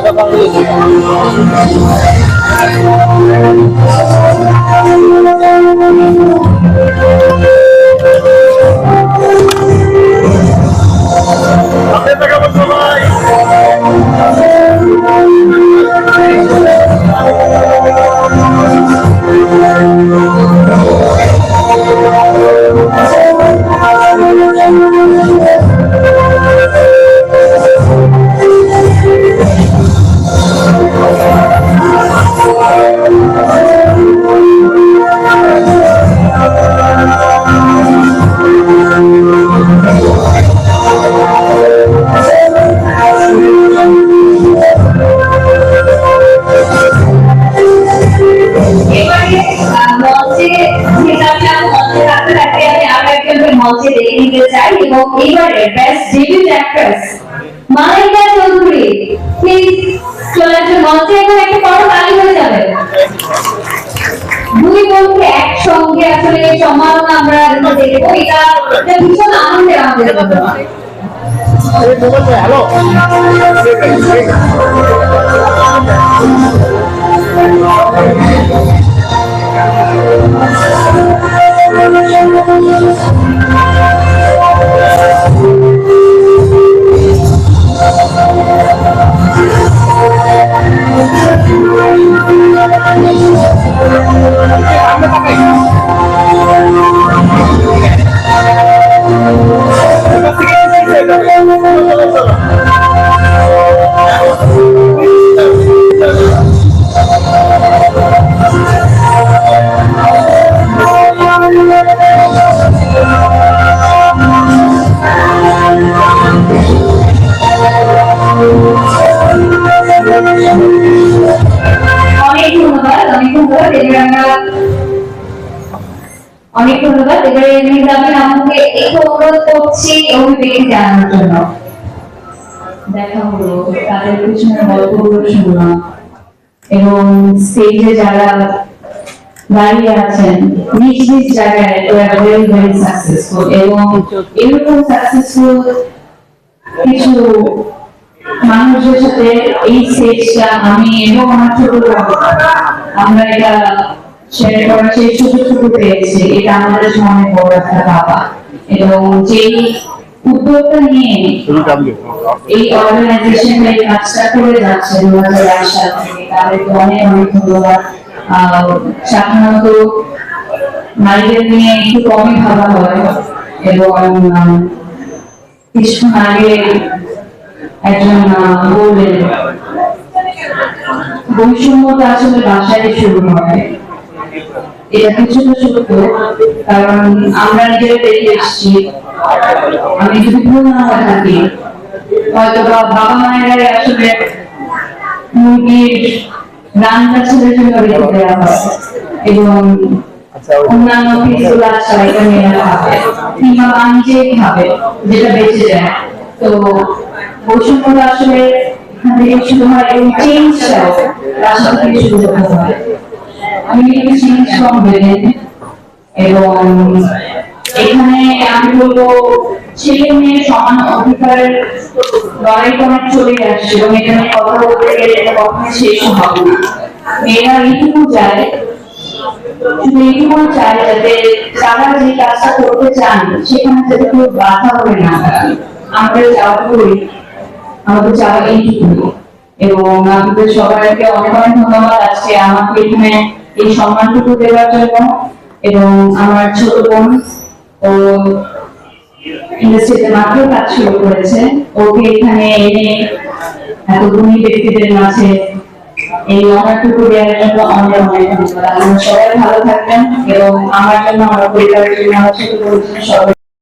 এবারে মঞ্চে ডেকে নিতে চাই এবং এবারে best debut actress Malaika Chowdhury. Please চলে মঞ্চে এখন একটা বড় তালি হয়ে যাবে। দুই বন্ধু একসঙ্গে আসলে সম্মাননা আমরা দেখব। এটা ভীষণ আনন্দের আমাদের হ্যালো অনেক ধন্যবাদ অনেক ধন্যবাদ অনেক ধন্যবাদ এবারে মেহজাবিন আমাকে একটু অনুরোধ করছি অভিব্যক্তি জানানোর জন্য। দেখা হলো, তাদের পিছনে গল্পগুলো শুনলাম। এবং স্টেজে যারা দাঁড়িয়ে আছেন, নিজ নিজ জায়গায় সাকসেসফুল এবং এরকম সাকসেসফুল কিছু মানুষের সাথে এই স্টেজটা আমি এবং আমার ছোট আমরা এটা শেয়ার করার সেই সুযোগটুকু পেয়েছি। এটা আমাদের অনেক বড় একটা পাওয়া এবং যেই উদ্যোগটা নিয়ে এই অর্গানাইজেশন এই কাজটা করে যাচ্ছে দু হাজার এক সাল থেকে তাদেরকে অনেক অনেক ধন্যবাদ। সাধারণত নারীদের নিয়ে একটু কমই ভাবা হয়। এবং কিছুক্ষণ আগে একজন বললেন বৈষম্যটা আসলে বাসায় শুরু হয়। এটা কিছুটা সত্য কারণ আমরা নিজেরা বেরিয়ে এসেছি। আমি যদি ভুল না হয়ে থাকি হয়তো বা বাবা মায়েরা আসলে মুরগির রান্না ছেলের জন্য রেখে দেওয়া হয় এবং অন্যান্য পিসগুলো আসলে এটা মেয়েরা খাবে কিংবা মা নিজেই খাবে যেটা বেঁচে যায়। তো বৈষম্যটা আসলে এখান থেকে শুরু হয় এবং চেঞ্জটাও রাস্তা থেকে শুরু করতে হয় আমি ফ্রম উইদিন এবং এখানে আমি বলব ছেলে মেয়ে সমান অধিকারের লড়াই তো চলে আসছে এবং এখানে কথা বলতে গেলে এটা শেষ হবে মেয়েরা এইটুকু চায়। শুধু এইটুকু চায় যাতে তারা যে কাজটা করতে চান, সেখানে যাতে কেউ বাধা হয়ে না আমরা চাওয়া করি আমাদের চাওয়া এইটুকু এবং আপনাদের সবাইকে অনেক অনেক ধন্যবাদ আজকে আমাকে এখানে এই সম্মানটুকু দেওয়ার জন্য। এবং আমার ছোট বোন, ও ইন্ডাস্ট্রিতে মাত্র কাজ শুরু করেছে। ওকে এখানে এনে এত গুণী ব্যক্তিদের মাঝে এই অনারটুকু দেওয়ার জন্য অনেক অনেক ধন্যবাদ। আপনারা সবাই ভালো থাকবেন এবং আমার জন্য, আমার পরিবারের জন্য, আমার ছোট জন্য সবাই